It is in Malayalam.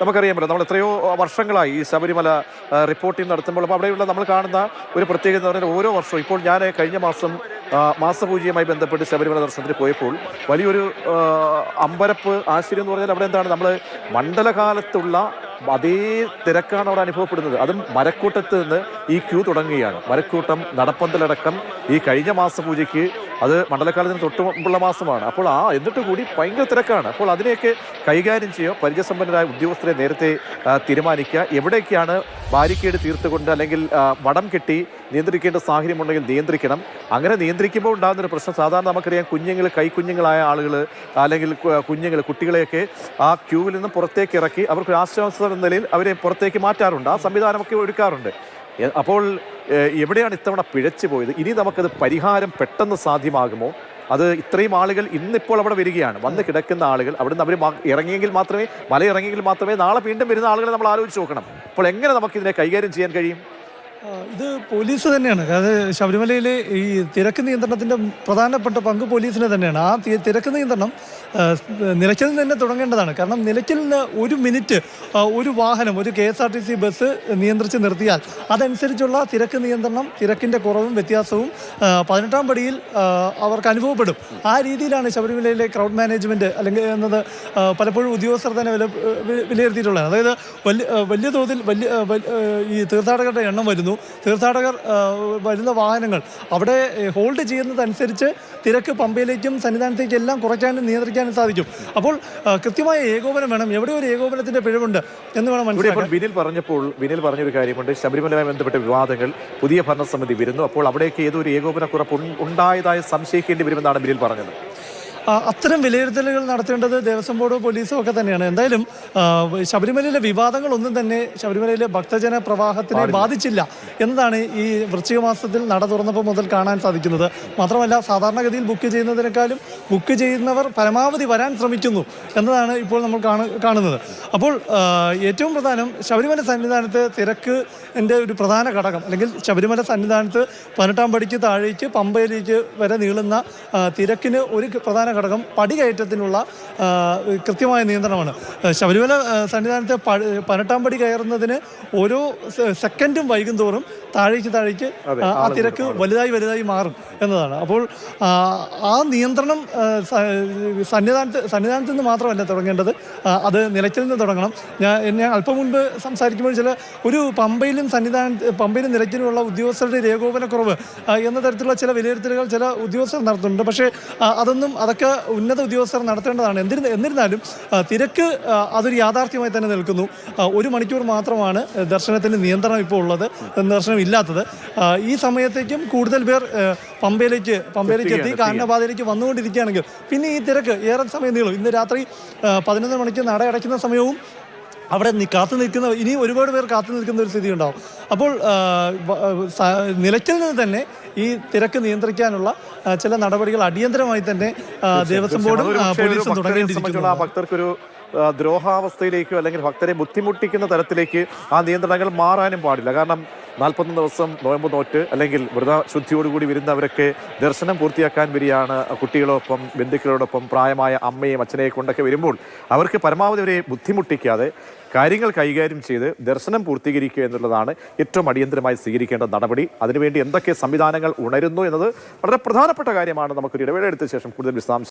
നമുക്കറിയാമല്ലോ നമ്മൾ എത്രയോ വർഷങ്ങളായി ഈ ശബരിമല റിപ്പോർട്ടിംഗ് നടത്തുമ്പോൾ അപ്പോൾ അവിടെയുള്ള നമ്മൾ കാണുന്ന ഒരു പ്രത്യേകത എന്ന് പറഞ്ഞാൽ ഓരോ വർഷവും ഇപ്പോൾ ഞാൻ കഴിഞ്ഞ മാസം മാസപൂജയുമായി ബന്ധപ്പെട്ട് ശബരിമല ദർശനത്തിന് പോയപ്പോൾ വലിയൊരു അമ്പരപ്പ് ആശ്ചര്യം എന്ന് പറഞ്ഞാൽ അവിടെ എന്താണ് നമ്മൾ മണ്ഡലകാലത്തുള്ള അതേ തിരക്കാണ് അവിടെ അനുഭവപ്പെടുന്നത്. അതും മരക്കൂട്ടത്ത് നിന്ന് ഈ ക്യൂ തുടങ്ങുകയാണ്. മരക്കൂട്ടം നടപ്പന്തലടക്കം ഈ കഴിഞ്ഞ മാസപൂജയ്ക്ക് അത് മണ്ഡലകാലത്തിന് തൊട്ട് മുമ്പുള്ള മാസമാണ്. അപ്പോൾ ആ എന്നിട്ട് കൂടി ഭയങ്കര തിരക്കാണ്. അപ്പോൾ അതിനെയൊക്കെ കൈകാര്യം ചെയ്യുക പരിചയസമ്പന്നരായ ഉദ്യോഗസ്ഥരെ നേരത്തെ തീരുമാനിക്കുക. എവിടേക്കാണ് ബാരിക്കേഡ് തീർത്തുകൊണ്ട് അല്ലെങ്കിൽ വടം കെട്ടി നിയന്ത്രിക്കേണ്ട സാഹചര്യമുണ്ടെങ്കിൽ നിയന്ത്രിക്കണം. അങ്ങനെ നിയന്ത്രിക്കുമ്പോൾ ഉണ്ടാകുന്ന ഒരു പ്രശ്നം സാധാരണ നമുക്കറിയാം കുഞ്ഞുങ്ങൾ കൈക്കുഞ്ഞുങ്ങളായ ആളുകൾ അല്ലെങ്കിൽ കുഞ്ഞുങ്ങൾ കുട്ടികളെയൊക്കെ ആ ക്യൂവിൽ നിന്ന് പുറത്തേക്ക് ഇറക്കി അവർക്ക് ആശ്വാസം എന്ന നിലയിൽ അവരെ പുറത്തേക്ക് മാറ്റാറുണ്ട്. ആ സംവിധാനമൊക്കെ ഒരുക്കാറുണ്ട്. അപ്പോൾ എവിടെയാണ് ഇത്തവണ പിഴച്ചു പോയത്? ഇനി നമുക്കത് പരിഹാരം പെട്ടെന്ന് സാധ്യമാകുമോ? അത് ഇത്രയും ആളുകൾ ഇന്നിപ്പോൾ അവിടെ വരികയാണ്. വന്ന് കിടക്കുന്ന ആളുകൾ അവിടുന്ന് അവർ ഇറങ്ങിയെങ്കിൽ മാത്രമേ മല ഇറങ്ങിയെങ്കിൽ മാത്രമേ നാളെ വീണ്ടും വരുന്ന ആളുകളെ നമ്മൾ ആലോചിച്ച് നോക്കണം. അപ്പോൾ എങ്ങനെ നമുക്കിതിനെ കൈകാര്യം ചെയ്യാൻ കഴിയും? ഇത് പോലീസ് തന്നെയാണ്. അതായത് ശബരിമലയിലെ ഈ തിരക്ക് നിയന്ത്രണത്തിന്റെ പ്രധാനപ്പെട്ട പങ്ക് പോലീസിന് തന്നെയാണ്. ആ തിരക്ക് നിയന്ത്രണം നിലച്ചിൽ നിന്ന് തന്നെ തുടങ്ങേണ്ടതാണ്. കാരണം നിലയ്ക്കൽ നിന്ന് ഒരു മിനിറ്റ് ഒരു വാഹനം ഒരു K S R T C bus നിയന്ത്രിച്ച് നിർത്തിയാൽ അതനുസരിച്ചുള്ള തിരക്ക് നിയന്ത്രണം തിരക്കിന്റെ കുറവും വ്യത്യാസവും പതിനെട്ടാം പടിയിൽ അവർക്ക് അനുഭവപ്പെടും. ആ രീതിയിലാണ് ശബരിമലയിലെ ക്രൗഡ് മാനേജ്മെന്റ് അല്ലെങ്കിൽ എന്നത് പലപ്പോഴും ഉദ്യോഗസ്ഥർ തന്നെ വില വിലയിരുത്തിയിട്ടുള്ളത്. അതായത് വലിയ വലിയ തോതിൽ വലിയ ഈ തീർത്ഥാടകരുടെ എണ്ണം വരുന്നു. തീർത്ഥാടകർ വരുന്ന വാഹനങ്ങൾ അവിടെ ഹോൾഡ് ചെയ്യുന്നതനുസരിച്ച് തിരക്ക് പമ്പയിലേക്കും സന്നിധാനത്തേക്കും എല്ലാം കുറയ്ക്കാനും നിയന്ത്രിക്കാനും സാധിക്കും. അപ്പോൾ കൃത്യമായ ഏകോപനം വേണം. എവിടെ ഒരു ഏകോപനത്തിന്റെ പിഴവുണ്ട് എന്ന് വേണം മനസ്സിലാക്കാൻ. വിനിൽ പറഞ്ഞപ്പോൾ വിനിൽ പറഞ്ഞൊരു കാര്യമുണ്ട്. ശബരിമലയുമായി ബന്ധപ്പെട്ട വിവാദങ്ങൾ പുതിയ ഭരണസമിതി വരുന്നു. അപ്പോൾ അവിടേക്ക് ഏതൊരു ഏകോപനക്കുറപ്പ് ഉണ്ടായതായി സംശയിക്കേണ്ടി വരുമെന്നാണ് ബിനിൽ പറഞ്ഞത്. അത്തരം വിലയിരുത്തലുകൾ നടത്തേണ്ടത് ദേവസ്വം ബോർഡോ പോലീസോ ഒക്കെ തന്നെയാണ്. എന്തായാലും ശബരിമലയിലെ വിവാദങ്ങൾ ഒന്നും തന്നെ ശബരിമലയിലെ ഭക്തജന പ്രവാഹത്തിനെ ബാധിച്ചില്ല എന്നതാണ് ഈ വൃശ്ചിക മാസത്തിൽ നട തുറന്നപ്പോൾ മുതൽ കാണാൻ സാധിക്കുന്നത്. മാത്രമല്ല സാധാരണഗതിയിൽ ബുക്ക് ചെയ്യുന്നതിനേക്കാളും ബുക്ക് ചെയ്യുന്നവർ പരമാവധി വരാൻ ശ്രമിക്കുന്നു എന്നതാണ് ഇപ്പോൾ നമ്മൾ കാണുന്നത്. അപ്പോൾ ഏറ്റവും പ്രധാനം ശബരിമല സന്നിധാനത്ത് തിരക്ക് എന്റെ ഒരു പ്രധാന ഘടകം. അല്ലെങ്കിൽ ശബരിമല സന്നിധാനത്ത് പതിനെട്ടാം പടിക്ക് താഴേക്ക് പമ്പയിലേക്ക് വരെ നീളുന്ന തിരക്കിന് ഒരു പ്രധാന ഘടകം പടികയറ്റത്തിനുള്ള കൃത്യമായ നിയന്ത്രണമാണ്. ശബരിമല സന്നിധാനത്ത് പതിനെട്ടാം പടി കയറുന്നതിന് ഓരോ സെക്കൻഡും വൈകും തോറും താഴേക്ക് താഴേക്ക് ആ, തിരക്ക് വലുതായി വലുതായി മാറും എന്നതാണ്. അപ്പോൾ ആ, നിയന്ത്രണം സന്നിധാനത്ത് സന്നിധാനത്ത് നിന്ന് മാത്രമല്ല തുടങ്ങേണ്ടത്. അത് നിലയ്ക്കൽ നിന്ന് തുടങ്ങണം. ഞാൻ ഞാൻ അല്പം മുൻപ് സംസാരിക്കുമ്പോൾ ചില ഒരു പമ്പയിലും സന്നിധാന പമ്പയിലും നിലയ്ക്കലുമുള്ള ഉദ്യോഗസ്ഥരുടെ ഏകോപനക്കുറവ് എന്ന തരത്തിലുള്ള ചില വിലയിരുത്തലുകൾ ചില ഉദ്യോഗസ്ഥർ നടത്തുന്നുണ്ട്. പക്ഷേ അതൊന്നും അതൊക്കെ ഉന്നത ഉദ്യോഗസ്ഥർ നടത്തേണ്ടതാണ്. എന്നിരുന്ന എന്നിരുന്നാലും തിരക്ക് അതൊരു യാഥാർത്ഥ്യമായി തന്നെ നിൽക്കുന്നു. ഒരു മണിക്കൂർ മാത്രമാണ് ദർശനത്തിന് നിയന്ത്രണം ഇപ്പോൾ ഉള്ളത് ദർശനം ഇല്ലാത്തത്. ഈ സമയത്തേക്കും കൂടുതൽ പേർ പമ്പയിലേക്ക് പമ്പയിലേക്ക് എത്തി കാനനപാതയിലേക്ക് വന്നുകൊണ്ടിരിക്കുകയാണെങ്കിൽ പിന്നെ ഈ തിരക്ക് ഏറെ സമയം നീളും. ഇന്ന് രാത്രി പതിനൊന്ന് മണിക്ക് നട അടയ്ക്കുന്ന സമയവും അവിടെ നി- കാത്തു നിൽക്കുന്ന ഇനി ഒരുപാട് പേർ കാത്തു നിൽക്കുന്ന ഒരു സ്ഥിതി ഉണ്ടാവും അപ്പോൾ നിലയ്ക്കൽ നിന്ന് തന്നെ ഈ തിരക്ക് നിയന്ത്രിക്കാനുള്ള ചില നടപടികൾ അടിയന്തരമായി തന്നെ ദേവസ്വം ബോർഡും പോലീസും തുടങ്ങേണ്ടിയിരിക്കുന്നു. ഭക്തർക്കൊരു ദ്രോഹാവസ്ഥയിലേക്കോ അല്ലെങ്കിൽ ഭക്തരെ ബുദ്ധിമുട്ടിക്കുന്ന തരത്തിലേക്ക് ആ നിയന്ത്രണങ്ങൾ മാറാനും പാടില്ല. കാരണം നാൽപ്പത്തൊന്ന് ദിവസം നോയമ്പ് നോറ്റ് അല്ലെങ്കിൽ വ്രതശുദ്ധിയോടുകൂടി വരുന്നവരൊക്കെ ദർശനം പൂർത്തിയാക്കാൻ വരികയാണ് കുട്ടികളോടൊപ്പം ബന്ധുക്കളോടൊപ്പം പ്രായമായ അമ്മയും അച്ഛനെയും കൊണ്ടൊക്കെ വരുമ്പോൾ അവർക്ക് പരമാവധി അവരെ ബുദ്ധിമുട്ടിക്കാതെ കാര്യങ്ങൾ കൈകാര്യം ചെയ്ത് ദർശനം പൂർത്തീകരിക്കുക എന്നുള്ളതാണ് ഏറ്റവും അടിയന്തരമായി സ്വീകരിക്കേണ്ട നടപടി. അതിനുവേണ്ടി എന്തൊക്കെ സംവിധാനങ്ങൾ ഉണരുന്നു എന്നത് വളരെ പ്രധാനപ്പെട്ട കാര്യമാണ്. നമുക്കൊരു ഇടവേള എടുത്ത ശേഷം കൂടുതൽ വിശദാംശം